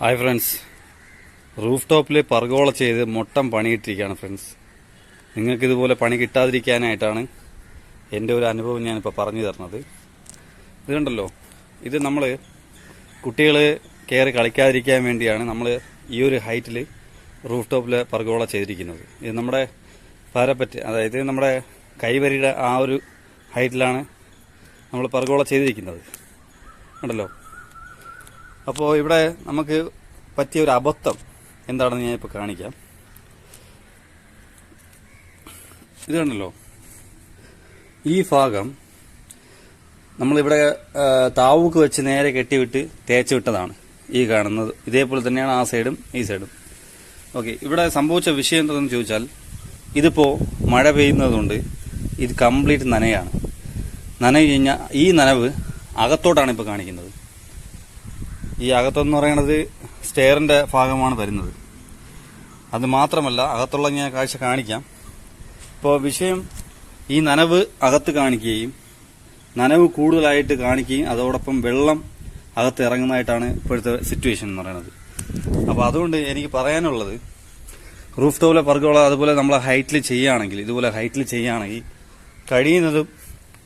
Hi friends roof ടോപ്പിൽ pergola ചെയ്ത് മൊട്ടം പണിയിട്ടിരിക്കുകയാണ് ഫ്രണ്ട്സ് നിങ്ങൾക്കിതുപോലെ പണി കിട്ടാതിരിക്കാനായിട്ടാണ് എന്റെ ഒരു അനുഭവം ഞാനിപ്പോൾ പറഞ്ഞു തരുന്നത്. ഇതുണ്ടല്ലോ ഇത് നമ്മൾ കുട്ടികൾ കയറി കളിക്കാതിരിക്കാൻ വേണ്ടിയാണ് നമ്മൾ ഈ ഒരു ഹൈറ്റിൽ റൂഫ് ടോപ്പിൽ പർഗോള ചെയ്തിരിക്കുന്നത്. ഇത് നമ്മുടെ പാരപ്പറ്റ് അതായത് നമ്മുടെ കൈവരിയുടെ ആ ഒരു ഹൈറ്റിലാണ് നമ്മൾ പർഗോള ചെയ്തിരിക്കുന്നത്. കണ്ടല്ലോ? അപ്പോൾ ഇവിടെ നമുക്ക് പറ്റിയ ഒരു അബദ്ധം എന്താണെന്ന് ഞാൻ ഇപ്പോൾ കാണിക്കാം. ഇത് കണ്ടല്ലോ. ഈ ഭാഗം നമ്മളിവിടെ താവൂക്ക് വെച്ച് നേരെ കെട്ടിവിട്ട് തേച്ച് വിട്ടതാണ് ഈ കാണുന്നത്. ഇതേപോലെ തന്നെയാണ് ആ സൈഡും ഈ സൈഡും. ഓക്കെ ഇവിടെ സംഭവിച്ച വിഷയം എന്താണെന്ന് ചോദിച്ചാൽ ഇതിപ്പോൾ മഴ പെയ്യുന്നതുകൊണ്ട് ഇത് കംപ്ലീറ്റ് നനയാണ്. നനഞ്ഞു കഴിഞ്ഞാൽ ഈ നനവ് അകത്തോട്ടാണ് ഇപ്പോൾ കാണിക്കുന്നത്. ഈ അകത്തെന്ന് പറയുന്നത് സ്റ്റെയറിന്റെ ഭാഗമാണ് വരുന്നത്. അത് മാത്രമല്ല അകത്തുള്ള ഞാൻ കാഴ്ച കാണിക്കാം. ഇപ്പോൾ വിഷയം ഈ നനവ് അകത്ത് കാണിക്കുകയും നനവ് കൂടുതലായിട്ട് കാണിക്കുകയും അതോടൊപ്പം വെള്ളം അകത്ത് ഇറങ്ങുന്നതായിട്ടാണ് ഇപ്പോഴത്തെ സിറ്റുവേഷൻ എന്ന് പറയുന്നത്. അപ്പോൾ അതുകൊണ്ട് എനിക്ക് പറയാനുള്ളത് റൂഫ് ടോപ്പിലെ പറകുള്ള അതുപോലെ നമ്മൾ ഹൈറ്റിൽ ചെയ്യുകയാണെങ്കിൽ ഇതുപോലെ ഹൈറ്റിൽ ചെയ്യുകയാണെങ്കിൽ കഴിയുന്നതും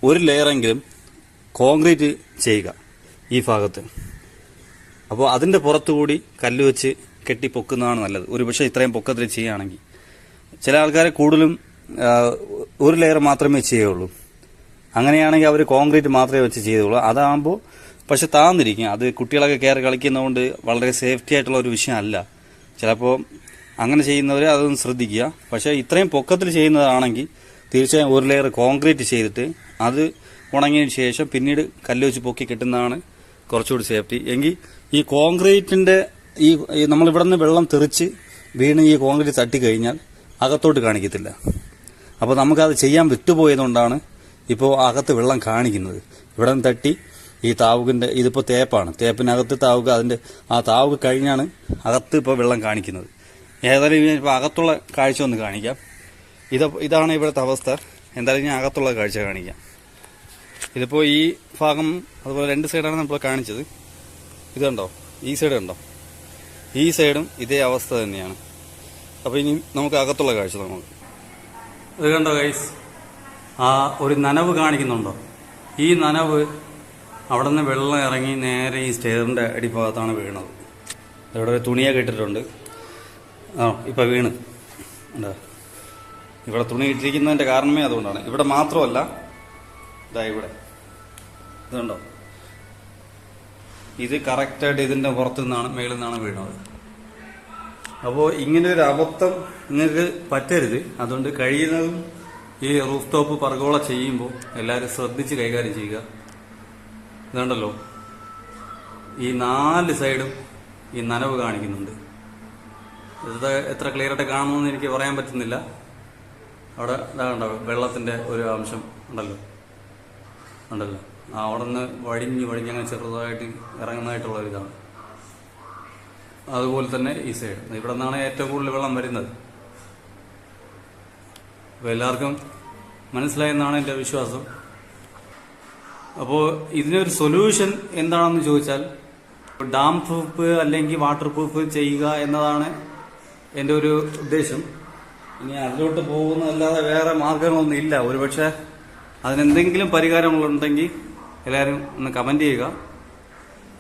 ഒരു ലെയറെങ്കിലും കോൺക്രീറ്റ് ചെയ്യുക ഈ ഭാഗത്ത്. അപ്പോൾ അതിന്റെ പുറത്തുകൂടി കല്ല് വെച്ച് കെട്ടി പൊക്കുന്നതാണ് നല്ലത്. ഒരു പക്ഷേ ഇത്രയും പൊക്കത്തിൽ ചെയ്യുകയാണെങ്കിൽ. ചില ആൾക്കാരെ കൂടുതലും ഒരു ലെയർ മാത്രമേ ചെയ്യുള്ളൂ അങ്ങനെയാണെങ്കിൽ അവർ കോൺക്രീറ്റ് മാത്രമേ വെച്ച് ചെയ്തുള്ളൂ. അതാകുമ്പോൾ പക്ഷെ താന്നിരിക്കും. അത് കുട്ടികളൊക്കെ കയറി കളിക്കുന്നതുകൊണ്ട് വളരെ സേഫ്റ്റി ആയിട്ടുള്ള ഒരു വിഷയമല്ല. ചിലപ്പോൾ അങ്ങനെ ചെയ്യുന്നവർ അതൊന്ന് ശ്രദ്ധിക്കുക. പക്ഷേ ഇത്രയും പൊക്കത്തിൽ ചെയ്യുന്നതാണെങ്കിൽ തീർച്ചയായും ഒരു ലെയർ കോൺക്രീറ്റ് ചെയ്തിട്ട് അത് ഉണങ്ങിയതിന് ശേഷം പിന്നീട് കല്ല് വെച്ച് പൊക്കി കിട്ടുന്നതാണ് കുറച്ചുകൂടി സേഫ്റ്റി. എങ്കിൽ ഈ കോൺക്രീറ്റിന്റെ ഈ നമ്മളിവിടെ നിന്ന് വെള്ളം തെറിച്ച് വീണ് ഈ കോൺക്രീറ്റ് തട്ടിക്കഴിഞ്ഞാൽ അകത്തോട്ട് കാണിക്കത്തില്ല. അപ്പോൾ നമുക്കത് ചെയ്യാൻ വിട്ടുപോയതുകൊണ്ടാണ് ഇപ്പോൾ അകത്ത് വെള്ളം കാണിക്കുന്നത്. ഇവിടെ നിന്ന് തട്ടി ഈ താവുകിന്റെ ഇതിപ്പോൾ തേപ്പാണ്. തേപ്പിനകത്ത് താവുക അതിന്റെ ആ താവുക കഴിഞ്ഞാണ് അകത്ത് ഇപ്പോൾ വെള്ളം കാണിക്കുന്നത്. ഏതായാലും ഇപ്പോൾ അകത്തുള്ള കാഴ്ച ഒന്ന് കാണിക്കാം. ഇത് ഇതാണ് ഇവിടുത്തെ അവസ്ഥ. എന്തായാലും ഞാൻ അകത്തുള്ള കാഴ്ച കാണിക്കാം. ഇതിപ്പോൾ ഈ ഭാഗം അതുപോലെ രണ്ട് സൈഡാണ് നമ്മൾ കാണിച്ചത്. ഇത് കണ്ടോ? ഈ സൈഡ് കണ്ടോ? ഈ സൈഡും ഇതേ അവസ്ഥ തന്നെയാണ്. അപ്പോൾ ഇനി നമുക്ക് അകത്തുള്ള കാഴ്ച നമുക്ക് ഇത് കണ്ടോ ഗൈസ് ആ ഒരു നനവ് കാണിക്കുന്നുണ്ടോ? ഈ നനവ് അവിടെ നിന്ന് വെള്ളം ഇറങ്ങി നേരെ ഈ സ്റ്റെയറിന്റെ അടിഭാഗത്താണ് വീണത്. ഇവിടെ ഒരു തുണിയൊക്കെ ഇട്ടിട്ടുണ്ട്. ആ ഇപ്പം വീണ്. ഉണ്ടോ ഇവിടെ തുണി ഇട്ടിരിക്കുന്നതിന്റെ കാരണമേ അതുകൊണ്ടാണ്. ഇവിടെ മാത്രമല്ല ഇതാ ഇവിടെ. ഇതുണ്ടോ ഇത് കറക്റ്റായിട്ട് ഇതിന്റെ പുറത്തു നിന്നാണ് മേളിൽ നിന്നാണ് വീണത്. അപ്പോൾ ഇങ്ങനെ ഒരു അബദ്ധം നിങ്ങൾക്ക് പറ്റരുത്. അതുകൊണ്ട് കഴിയുന്നതും ഈ റൂഫ് ടോപ്പ് പറകോള ചെയ്യുമ്പോൾ എല്ലാവരും ശ്രദ്ധിച്ച് കൈകാര്യം ചെയ്യുക. ഇതുണ്ടല്ലോ? ഈ നാല് സൈഡും ഈ നനവ് കാണിക്കുന്നുണ്ട്. ഇത് എത്ര ക്ലിയർ ആയിട്ട് കാണുമെന്ന് എനിക്ക് പറയാൻ പറ്റുന്നില്ല. അവിടെ ഇതാ കണ്ടോ വെള്ളത്തിന്റെ ഒരു അംശം ഉണ്ടല്ലോ? ഉണ്ടല്ലോ? അവിടെ നിന്ന് വഴിഞ്ഞ് വഴിഞ്ഞ് അങ്ങനെ ചെറുതായിട്ട് ഇറങ്ങുന്നതായിട്ടുള്ള ഒരു ഇതാണ്. അതുപോലെ തന്നെ ഈ സൈഡ് ഇവിടെ നിന്നാണ് ഏറ്റവും കൂടുതൽ വെള്ളം വരുന്നത്. അപ്പോൾ എല്ലാവർക്കും മനസ്സിലായെന്നാണ് എന്റെ വിശ്വാസം. അപ്പോൾ ഇതിനൊരു സൊല്യൂഷൻ എന്താണെന്ന് ചോദിച്ചാൽ ഡാം പ്രൂഫ് അല്ലെങ്കിൽ വാട്ടർ പ്രൂഫ് ചെയ്യുക എന്നതാണ് എന്റെ ഒരു ഉദ്ദേശം. ഇനി അതിലോട്ട് പോകുന്നതല്ലാതെ വേറെ മാർഗങ്ങളൊന്നും ഇല്ല. ഒരുപക്ഷെ അതിനെന്തെങ്കിലും പരിഹാരങ്ങളുണ്ടെങ്കിൽ എല്ലാവരും ഒന്ന് കമന്റ് ചെയ്യുക.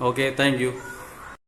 Okay thank